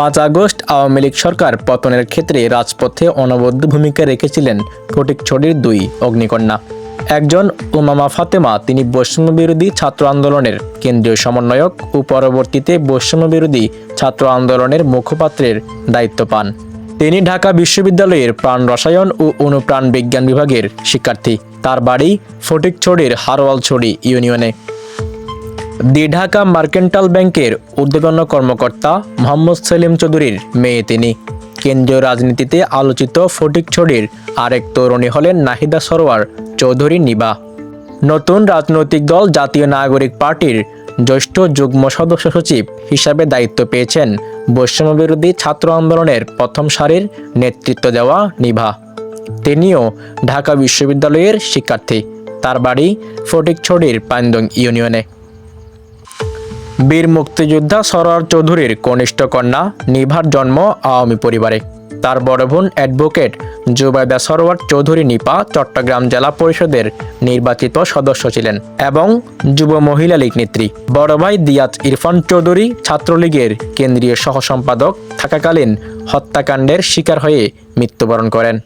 পাঁচ আগস্ট আওয়ামী লীগ সরকার পতনের ক্ষেত্রে রাজপথে অনবদ্য ভূমিকা রেখেছিলেন ফটিকছড়ির দুই অগ্নিকন্যা। একজন উমামা ফাতেমা, তিনি বৈষম্য বিরোধী ছাত্র আন্দোলনের কেন্দ্রীয় সমন্বয়ক ও পরবর্তীতে বৈষম্য বিরোধী ছাত্র আন্দোলনের মুখপাত্রের দায়িত্ব পান। তিনি ঢাকা বিশ্ববিদ্যালয়ের প্রাণ রসায়ন ও অনুপ্রাণ বিজ্ঞান বিভাগের শিক্ষার্থী। তার বাড়ি ফটিকছড়ির হারওয়ালছড়ি ইউনিয়নে। দি ঢাকা মার্কেন্টাল ব্যাংকের উদ্যোগন্য কর্মকর্তা মোহাম্মদ সেলিম চৌধুরীর মেয়ে তিনি। কেন্দ্রীয় রাজনীতিতে আলোচিত ফটিকছড়ির আরেক তরুণী হলেন নাহিদা সরোয়ার চৌধুরী নিবা। নতুন রাজনৈতিক দল জাতীয় নাগরিক পার্টির জ্যেষ্ঠ যুগ্ম সদস্য সচিব হিসাবে দায়িত্ব পেয়েছেন বৈষম্যবিরোধী ছাত্র আন্দোলনের প্রথম সারির নেতৃত্ব দেওয়া নিভা তিনিও ঢাকা বিশ্ববিদ্যালয়ের শিক্ষার্থী। তার বাড়ি ফটিকছড়ির পান্দং ইউনিয়নে। বীর মুক্তিযোদ্ধা সরোয়ার চৌধুরীর কনিষ্ঠ কন্যা নিভার জন্ম আওয়ামী পরিবারে। তার বড় বোন অ্যাডভোকেট জুবাইদা সরোয়ার চৌধুরী নিপা চট্টগ্রাম জেলা পরিষদের নির্বাচিত সদস্য ছিলেন এবং যুব মহিলা লীগ নেত্রী। বড় ভাই দিয়াত ইরফান চৌধুরী ছাত্রলীগের কেন্দ্রীয় সহ সম্পাদক থাকাকালীন হত্যাকাণ্ডের শিকার হয়ে মৃত্যুবরণ করেন।